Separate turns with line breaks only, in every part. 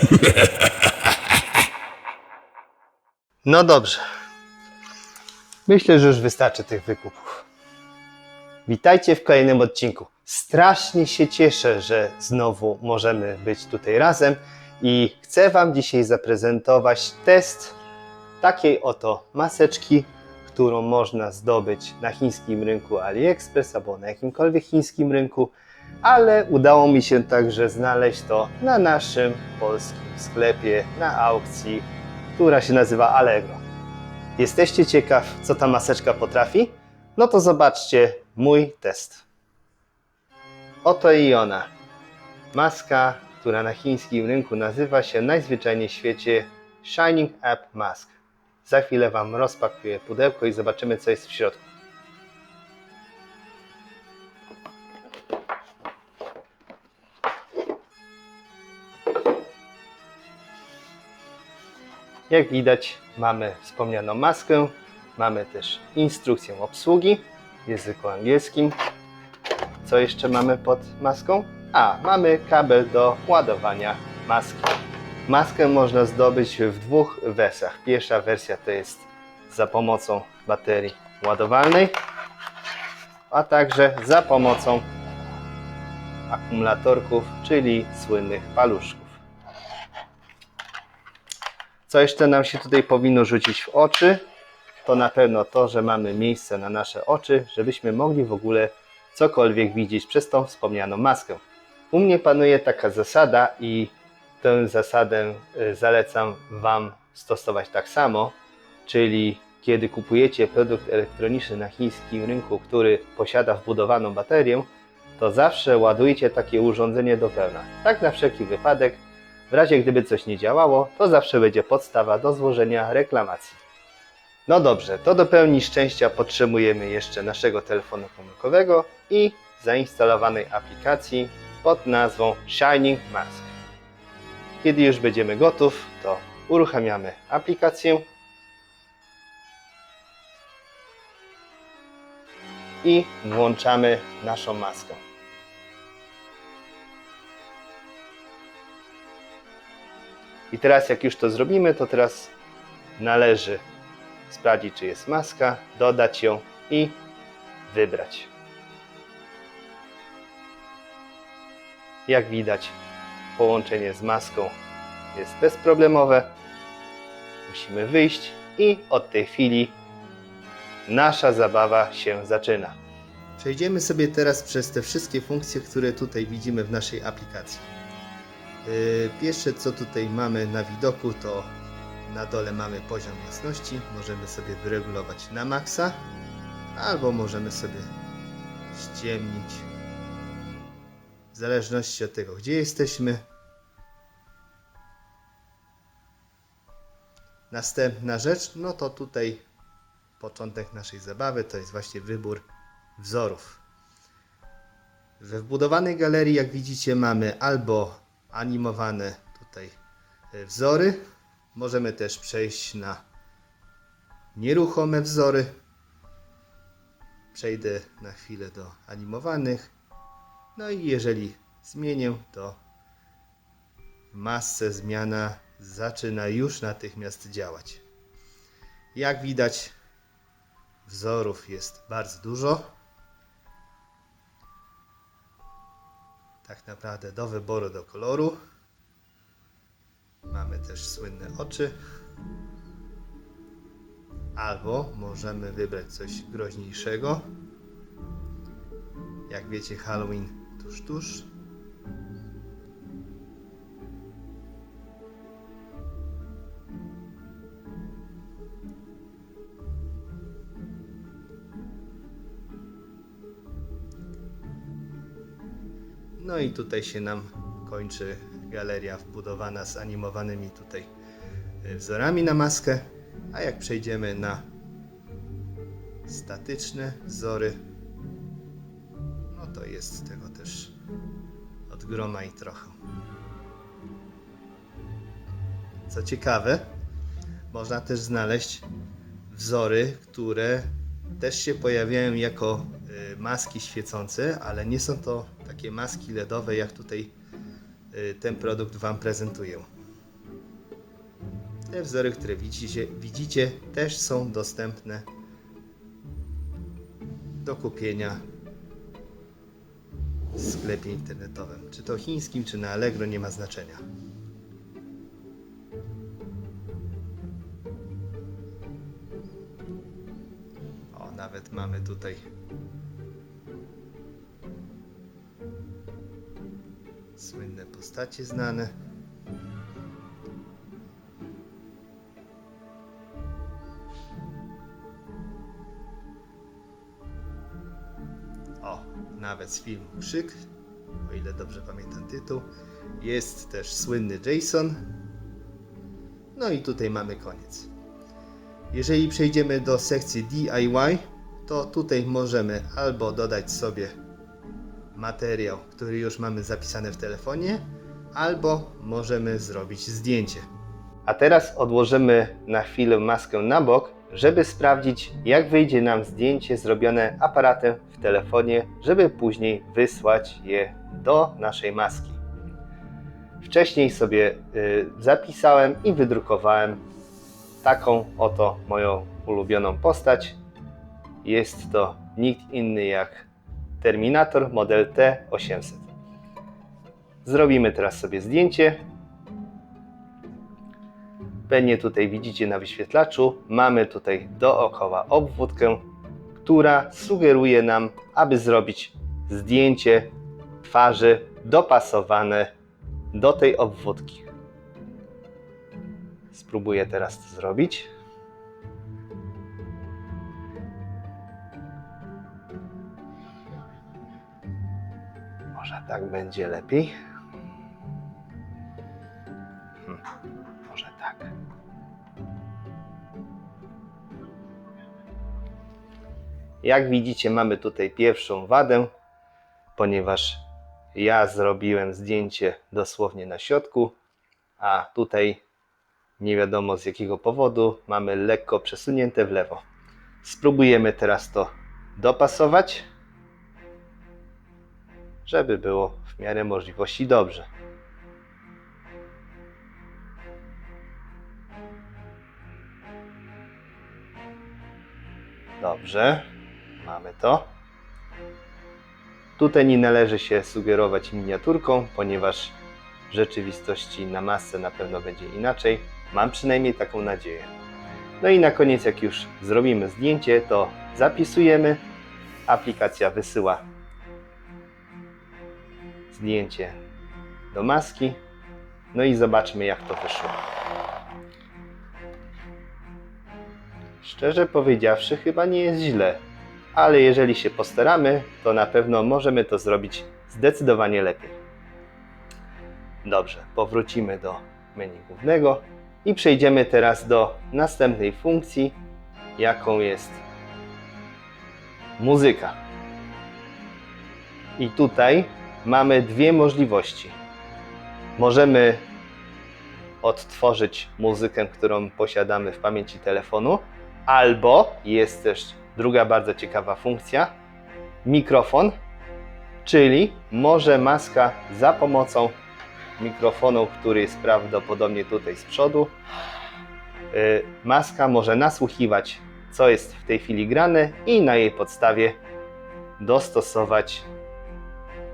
No dobrze. Myślę, że już wystarczy tych wykupów. Witajcie w kolejnym odcinku. Strasznie się cieszę, że znowu możemy być tutaj razem i chcę Wam dzisiaj zaprezentować test takiej oto maseczki, którą można zdobyć na chińskim rynku AliExpress albo na jakimkolwiek chińskim rynku, ale udało mi się także znaleźć to na naszym polskim sklepie, na aukcji, która się nazywa Allegro. Jesteście ciekaw, co ta maseczka potrafi? No to zobaczcie mój test. Oto i ona. Maska, która na chińskim rynku nazywa się najzwyczajniej w świecie Shining App Mask. Za chwilę Wam rozpakuję pudełko i zobaczymy, co jest w środku. Jak widać, mamy wspomnianą maskę, mamy też instrukcję obsługi w języku angielskim. Co jeszcze mamy pod maską? A, mamy kabel do ładowania maski. Maskę można zdobyć w dwóch wersjach. Pierwsza wersja to jest za pomocą baterii ładowalnej, a także za pomocą akumulatorków, czyli słynnych paluszków. Co jeszcze nam się tutaj powinno rzucić w oczy? To na pewno to, że mamy miejsce na nasze oczy, żebyśmy mogli w ogóle cokolwiek widzieć przez tą wspomnianą maskę. U mnie panuje taka zasada i tę zasadę y, zalecam Wam stosować tak samo, czyli kiedy kupujecie produkt elektroniczny na chińskim rynku, który posiada wbudowaną baterię, to zawsze ładujcie takie urządzenie do pełna. Tak na wszelki wypadek, w razie gdyby coś nie działało, to zawsze będzie podstawa do złożenia reklamacji. No dobrze, to do pełni szczęścia potrzebujemy jeszcze naszego telefonu komórkowego i zainstalowanej aplikacji pod nazwą Shining Mask. Kiedy już będziemy gotów, to uruchamiamy aplikację i włączamy naszą maskę. I teraz jak już to zrobimy, to teraz należy sprawdzić, czy jest maska, dodać ją i wybrać. Jak widać, połączenie z maską jest bezproblemowe. Musimy wyjść i od tej chwili nasza zabawa się zaczyna. Przejdziemy sobie teraz przez te wszystkie funkcje, które tutaj widzimy w naszej aplikacji. Yy, Pierwsze co tutaj mamy na widoku to na dole mamy poziom jasności. Możemy sobie wyregulować na maksa albo możemy sobie ściemnić w zależności od tego gdzie jesteśmy. Następna rzecz, no to tutaj początek naszej zabawy to jest właśnie wybór wzorów. We wbudowanej galerii, jak widzicie, mamy albo animowane tutaj e, wzory. Możemy też przejść na nieruchome wzory. Przejdę na chwilę do animowanych. No i jeżeli zmienię, to w masce zmiana zaczyna już natychmiast działać. Jak widać, wzorów jest bardzo dużo. Tak naprawdę do wyboru do koloru. Mamy też słynne oczy. Albo możemy wybrać coś groźniejszego. Jak wiecie, Halloween tuż, tuż. No i tutaj się nam kończy galeria wbudowana z animowanymi tutaj y, wzorami na maskę. A jak przejdziemy na statyczne wzory, no to jest tego też od groma i trochę. Co ciekawe, można też znaleźć wzory, które też się pojawiają jako maski świecące, ale nie są to takie maski LEDowe, jak tutaj y, ten produkt Wam prezentuję. Te wzory, które widzicie, widzicie też są dostępne do kupienia w sklepie internetowym. Czy to chińskim, czy na Allegro, nie ma znaczenia. Nawet mamy tutaj słynne postacie znane. O, nawet z filmu Krzyk, o ile dobrze pamiętam tytuł. Jest też słynny Jason. No i tutaj mamy koniec. Jeżeli przejdziemy do sekcji DIY, to tutaj możemy albo dodać sobie materiał, który już mamy zapisany w telefonie, albo możemy zrobić zdjęcie. A teraz odłożymy na chwilę maskę na bok, żeby sprawdzić, jak wyjdzie nam zdjęcie zrobione aparatem w telefonie, żeby później wysłać je do naszej maski. Wcześniej sobie y, zapisałem i wydrukowałem taką oto moją ulubioną postać. Jest to nikt inny jak Terminator model T800. Zrobimy teraz sobie zdjęcie. Pewnie tutaj widzicie na wyświetlaczu, mamy tutaj dookoła obwódkę, która sugeruje nam, aby zrobić zdjęcie twarzy dopasowane do tej obwódki. Spróbuję teraz to zrobić. Może tak będzie lepiej. Hmm, może tak. Jak widzicie, mamy tutaj pierwszą wadę, ponieważ ja zrobiłem zdjęcie dosłownie na środku, a tutaj nie wiadomo z jakiego powodu mamy lekko przesunięte w lewo. Spróbujemy teraz to dopasować, żeby było w miarę możliwości dobrze. Dobrze, mamy to. Tutaj nie należy się sugerować miniaturką, ponieważ w rzeczywistości na masce na pewno będzie inaczej. Mam przynajmniej taką nadzieję. No i na koniec, jak już zrobimy zdjęcie, to zapisujemy. Aplikacja wysyła zdjęcie do maski. No i zobaczmy, jak to wyszło. Szczerze powiedziawszy, chyba nie jest źle, ale jeżeli się postaramy, to na pewno możemy to zrobić zdecydowanie lepiej. Dobrze, powrócimy do menu głównego i przejdziemy teraz do następnej funkcji, jaką jest muzyka. I tutaj mamy dwie możliwości. Możemy odtworzyć muzykę, którą posiadamy w pamięci telefonu, albo jest też druga bardzo ciekawa funkcja mikrofon, czyli może maska za pomocą mikrofonu, który jest prawdopodobnie tutaj z przodu. y, Maska może nasłuchiwać, co jest w tej chwili grane, i na jej podstawie dostosować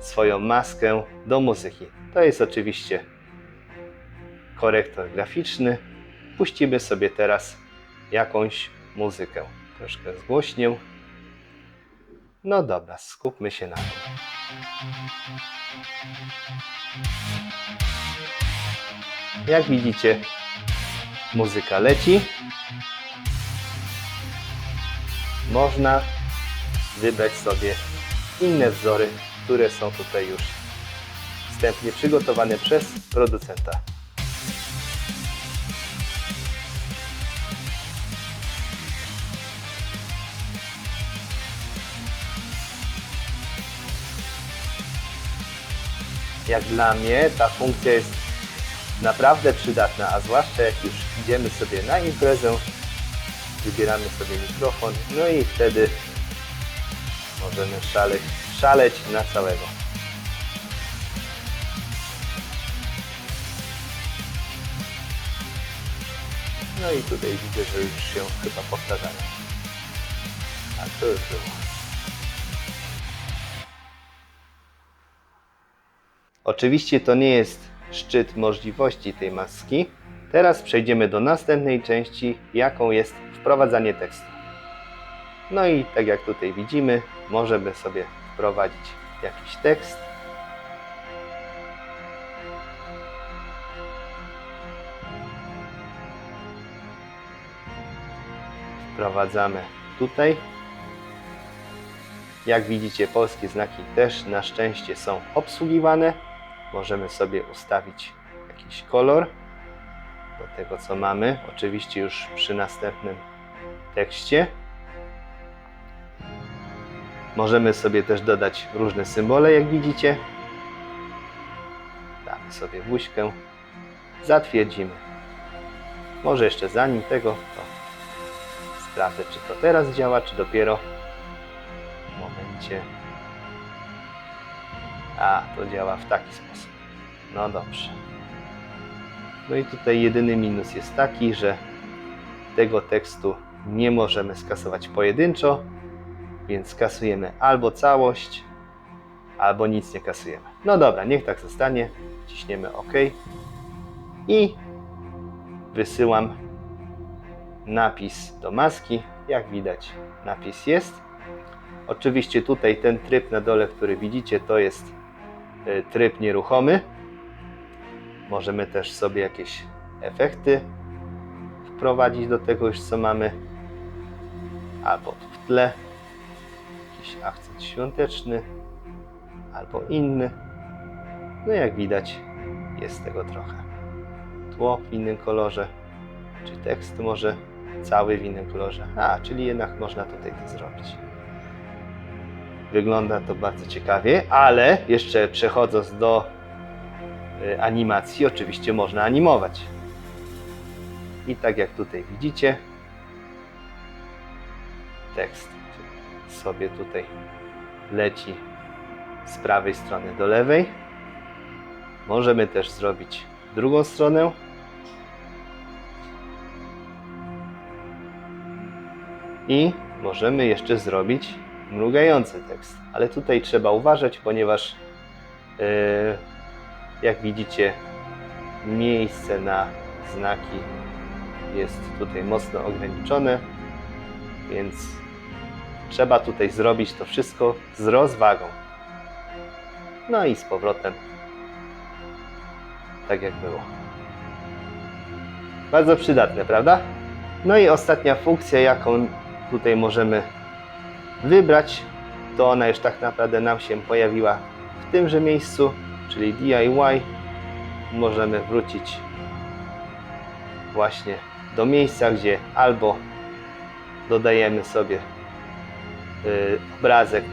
swoją maskę do muzyki. To jest oczywiście korektor graficzny. Puścimy sobie teraz jakąś muzykę. Troszkę zgłośnię. No dobra, skupmy się na tym. Jak widzicie, muzyka leci. Można wybrać sobie inne wzory, które są tutaj już wstępnie przygotowane przez producenta. Jak dla mnie ta funkcja jest naprawdę przydatna, a zwłaszcza jak już idziemy sobie na imprezę, wybieramy sobie mikrofon, no i wtedy możemy szaleć, szaleć na całego. No i tutaj widzę, że już się chyba powtarzają. A to już było. Oczywiście to nie jest szczyt możliwości tej maski. Teraz przejdziemy do następnej części, jaką jest wprowadzanie tekstu. No i tak jak tutaj widzimy, możemy sobie wprowadzić jakiś tekst. Wprowadzamy tutaj. Jak widzicie, polskie znaki też na szczęście są obsługiwane. Możemy sobie ustawić jakiś kolor do tego, co mamy. Oczywiście już przy następnym tekście. Możemy sobie też dodać różne symbole, jak widzicie. Damy sobie buźkę. Zatwierdzimy. Może jeszcze zanim tego, to sprawdzę, czy to teraz działa, czy dopiero w momencie. A, to działa w taki sposób. No dobrze. No i tutaj jedyny minus jest taki, że tego tekstu nie możemy skasować pojedynczo, więc skasujemy albo całość, albo nic nie kasujemy. No dobra, niech tak zostanie. Ciśniemy OK. I wysyłam napis do maski. Jak widać, napis jest. Oczywiście tutaj ten tryb na dole, który widzicie, to jest tryb nieruchomy. Możemy też sobie jakieś efekty wprowadzić do tego już co mamy. Albo w tle jakiś akcent świąteczny, albo inny. No jak widać, jest tego trochę. Tło w innym kolorze, czy tekst może cały w innym kolorze. A, czyli jednak można tutaj to zrobić. Wygląda to bardzo ciekawie, ale jeszcze przechodząc do y, animacji, oczywiście można animować. I tak jak tutaj widzicie, tekst sobie tutaj leci z prawej strony do lewej. Możemy też zrobić drugą stronę. I możemy jeszcze zrobić mrugający tekst. Ale tutaj trzeba uważać, ponieważ yy, jak widzicie, miejsce na znaki jest tutaj mocno ograniczone, więc trzeba tutaj zrobić to wszystko z rozwagą. No i z powrotem, tak jak było. Bardzo przydatne, prawda? No i ostatnia funkcja, jaką tutaj możemy wybrać, to ona już tak naprawdę nam się pojawiła w tymże miejscu, czyli DIY. Możemy wrócić właśnie do miejsca, gdzie albo dodajemy sobie y, obrazek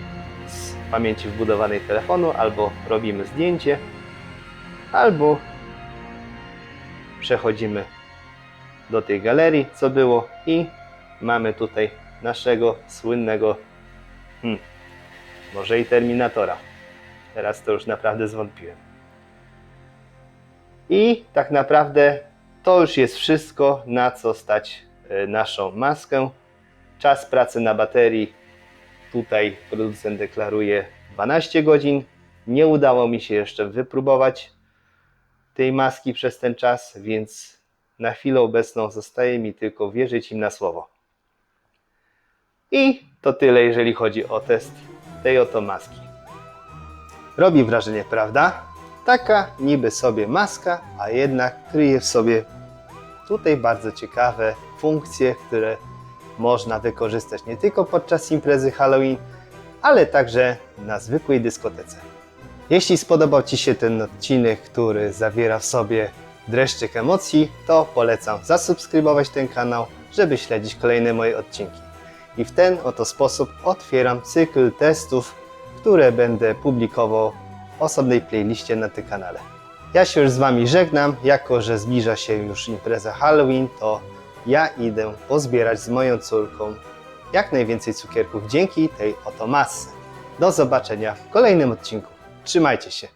z pamięci wbudowanej telefonu, albo robimy zdjęcie, albo przechodzimy do tej galerii, co było i mamy tutaj naszego słynnego hmm, może i Terminatora. Teraz to już naprawdę zwątpiłem. I tak naprawdę to już jest wszystko, na co stać y, naszą maskę. Czas pracy na baterii tutaj producent deklaruje 12 godzin. Nie udało mi się jeszcze wypróbować tej maski przez ten czas, więc na chwilę obecną zostaje mi tylko wierzyć im na słowo. I to tyle, jeżeli chodzi o test tej oto maski. Robi wrażenie, prawda? Taka niby sobie maska, a jednak kryje w sobie tutaj bardzo ciekawe funkcje, które można wykorzystać nie tylko podczas imprezy Halloween, ale także na zwykłej dyskotece. Jeśli spodobał Ci się ten odcinek, który zawiera w sobie dreszczyk emocji, to polecam zasubskrybować ten kanał, żeby śledzić kolejne moje odcinki. I w ten oto sposób otwieram cykl testów, które będę publikował w osobnej playliście na tym kanale. Ja się już z Wami żegnam, jako że zbliża się już impreza Halloween, to ja idę pozbierać z moją córką jak najwięcej cukierków dzięki tej oto masce. Do zobaczenia w kolejnym odcinku. Trzymajcie się.